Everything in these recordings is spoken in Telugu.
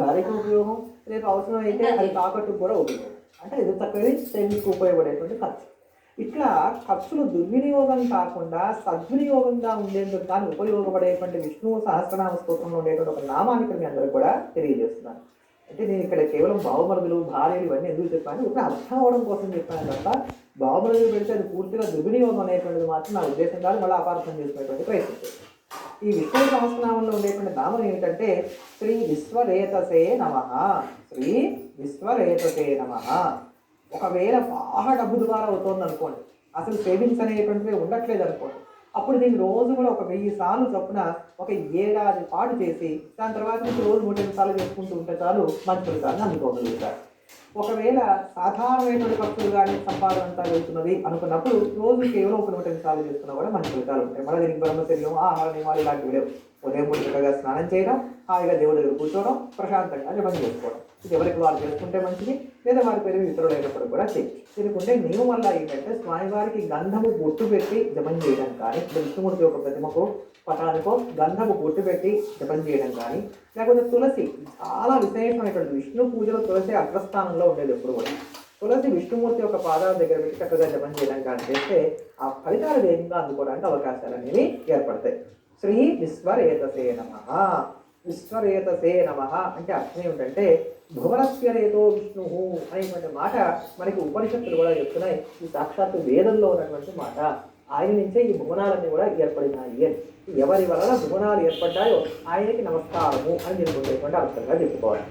భార్యకి ఉపయోగం? రేపు అవసరం అయితే అది తాకట్టు కూడా ఉపయోగం. అంటే ఇది తక్కువది సేవింగ్కి ఉపయోగపడేటువంటి ఖర్చు. ఇట్లా ఖర్చులు దుర్వినియోగం కాకుండా సద్వినియోగంగా ఉండేందుకు కానీ ఉపయోగపడేటువంటి విష్ణువు సహస్రనామ స్తోత్రంలో ఉండేటువంటి ఒక నామాన్ని ఇక్కడ మీ అందరూ కూడా తెలియజేస్తున్నాను అంటే నేను ఇక్కడ కేవలం బావమరుదులు భార్యలు ఇవన్నీ ఎందుకు చెప్పాను? ఇప్పుడు అర్థం అవడం కోసం చెప్పాను తప్ప బావమరుదులు పెడితే అది పూర్తిగా దుర్వినియోగం అనేటువంటిది మాత్రం నా ఉద్దేశం కాదు మళ్ళీ అపార్థం చేసుకునేటువంటి ప్రయత్నం. ఈ విష్ణు సహస్రనామంలో ఉండేటువంటి నామం ఏమిటంటే శ్రీ విశ్వరేతసే నమ. శ్రీ విశ్వరేతసే నమ. ఒకవేళ బాగా డబ్బు ద్వారా అవుతోంది అనుకోండి అసలు సేవింగ్స్ అనేటువంటివి ఉండట్లేదు అనుకోండి అప్పుడు దీన్ని రోజు కూడా ఒక వెయ్యి సార్లు చొప్పున ఒక ఏడాది పాటు చేసి దాని తర్వాత నుంచి రోజు మూడు సార్లు చేసుకుంటూ ఉంటే చాలు మంచి ఫలితాన్ని అందుకోగలుగుతారు. ఒకవేళ సాధారణమైనటువంటి పక్షులు కానీ సంపాదన అంతా వెళ్తున్నది అనుకున్నప్పుడు రోజు కేవలం ఒక నూట ఎనిమిది సార్లు చేస్తున్నా కూడా మంచి ఫలితాలు ఉంటాయి. మళ్ళీ దీనికి బ్రహ్మచర్యం ఆహార నియమాలు ఇలాంటివి లేవు. ఉదయం పూట చక్కగా స్నానం చేయడం హాయిగా దేవుడి దగ్గర కూర్చోవడం ప్రశాంతంగా జపం చేసుకోవడం. ఇది ఎవరికి వారు చేసుకుంటే మంచిది లేదా వారి పేరు ఇతరులు అయినప్పుడు కూడా చేయొచ్చు. ఎందుకంటే నియమం వల్ల ఏంటంటే స్వామివారికి గంధము బొట్టు పెట్టి జపం చేయడం కానీ విష్ణుమూర్తి యొక్క ప్రతిమకు పటానికో గంధము బొట్టు పెట్టి జపం చేయడం కానీ లేకపోతే తులసి చాలా విశేషమైనటువంటి విష్ణు పూజలో తులసి అగ్రస్థానంలో ఉండేది ఎప్పుడు కూడా. తులసి విష్ణుమూర్తి యొక్క పాదాల దగ్గర పెట్టి చక్కగా జపం చేయడం కానీ చేస్తే ఆ ఫలితాలు వేగంగా అందుకోవడానికి అవకాశాలు అనేవి ఏర్పడతాయి. శ్రీ విశ్వరేతసే నమ. విశ్వరేతసే నమ అంటే అర్థం ఏమిటంటే భువనస్య రేతో విష్ణు అనేటువంటి మాట మనకి ఉపనిషత్తులు కూడా చెప్తున్నాయి. ఈ సాక్షాత్తు వేదంలో ఉన్నటువంటి మాట. ఆయన నుంచే ఈ భువనాలన్నీ కూడా ఏర్పడినాయి అని. ఎవరి వలన భువనాలు ఏర్పడ్డాయో ఆయనకి నమస్కారము అని దీనికి అర్థంగా చెప్పుకోవాలి.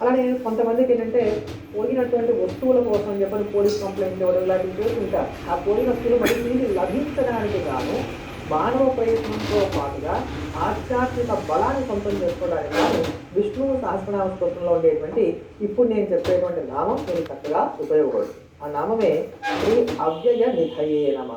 అలానే కొంతమందికి ఏంటంటే పోయినటువంటి వస్తువుల కోసం చెప్పని పోలీస్ కంప్లైంట్ ఇవ్వడం ఇలాంటివి చేస్తుంటారు. ఆ పోయిన వస్తువులు మళ్ళీ లభించడానికి గాను మానవ ప్రయత్నంతో పాటుగా ఆధ్యాత్మిక బలాన్ని సొంతం చేసుకోవడానికి కాదు విష్ణువు సహస్రనామ స్తోత్రంలో ఉండేటువంటి ఇప్పుడు నేను చెప్పేటువంటి నామం నేను చక్కగా ఉపయోగపడుతుంది ఆ నామమే శ్రీ అవ్యయ నిధయే నమ.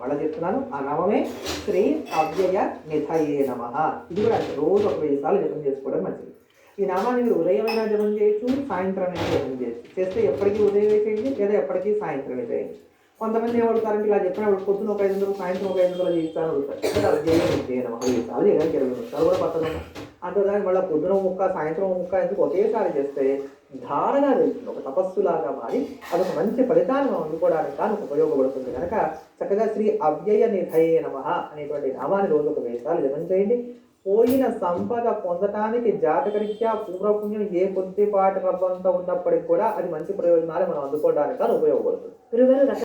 మళ్ళీ చెప్తున్నాను ఆ నామమే శ్రీ అవ్యయ నిధయే నమ. ఇది కూడా రోజు ఒక వెయ్యి సార్లు జపం చేసుకోవడం మంచిది. ఈ నామాన్ని మీరు ఉదయమైనా జపం చేయొచ్చు సాయంత్రం అయినా జపం చేయొచ్చు. చేస్తే ఎప్పటికీ ఉదయం చేయండి లేదా ఎప్పటికీ సాయంత్రమే చేయండి. కొంతమంది ఏమడుతారంటే ఇలా చెప్పినప్పుడు పొద్దున ఒక ఐదు వందలు సాయంత్రం ఒక ఐదు వందలు చేయిస్తాను అడుగుతారు అంటే అది చేయడం చేయడం సార్లు చేయడానికి ఇరవై నిమిషాలు కూడా పట్టదమ్మా అంటే మళ్ళీ పొద్దున ముక్క సాయంత్రం ముక్క ఎందుకు ఒకేసారి చేస్తే ధారగా వెళ్తుంది ఒక తపస్సులాగా మారి అదొక మంచి ఫలితాన్ని మనం అందుకోవడానికి కానీ ఉపయోగపడుతుంది. కనుక చక్కగా శ్రీ అవ్యయ నిధయే నమ అనేటువంటి నామాన్ని రోజు ఒక వెయ్యి జపం చేయండి. పోయిన సంపద పొందటానికి జాతకరీత్యా పూర్వపుణ్యం ఏ కొద్దిపాటి రబ్బంతా ఉన్నప్పటికీ కూడా అది మంచి ప్రయోజనాలు మనం అందుకోవడానికి కానీ ఉపయోగపడుతుంది.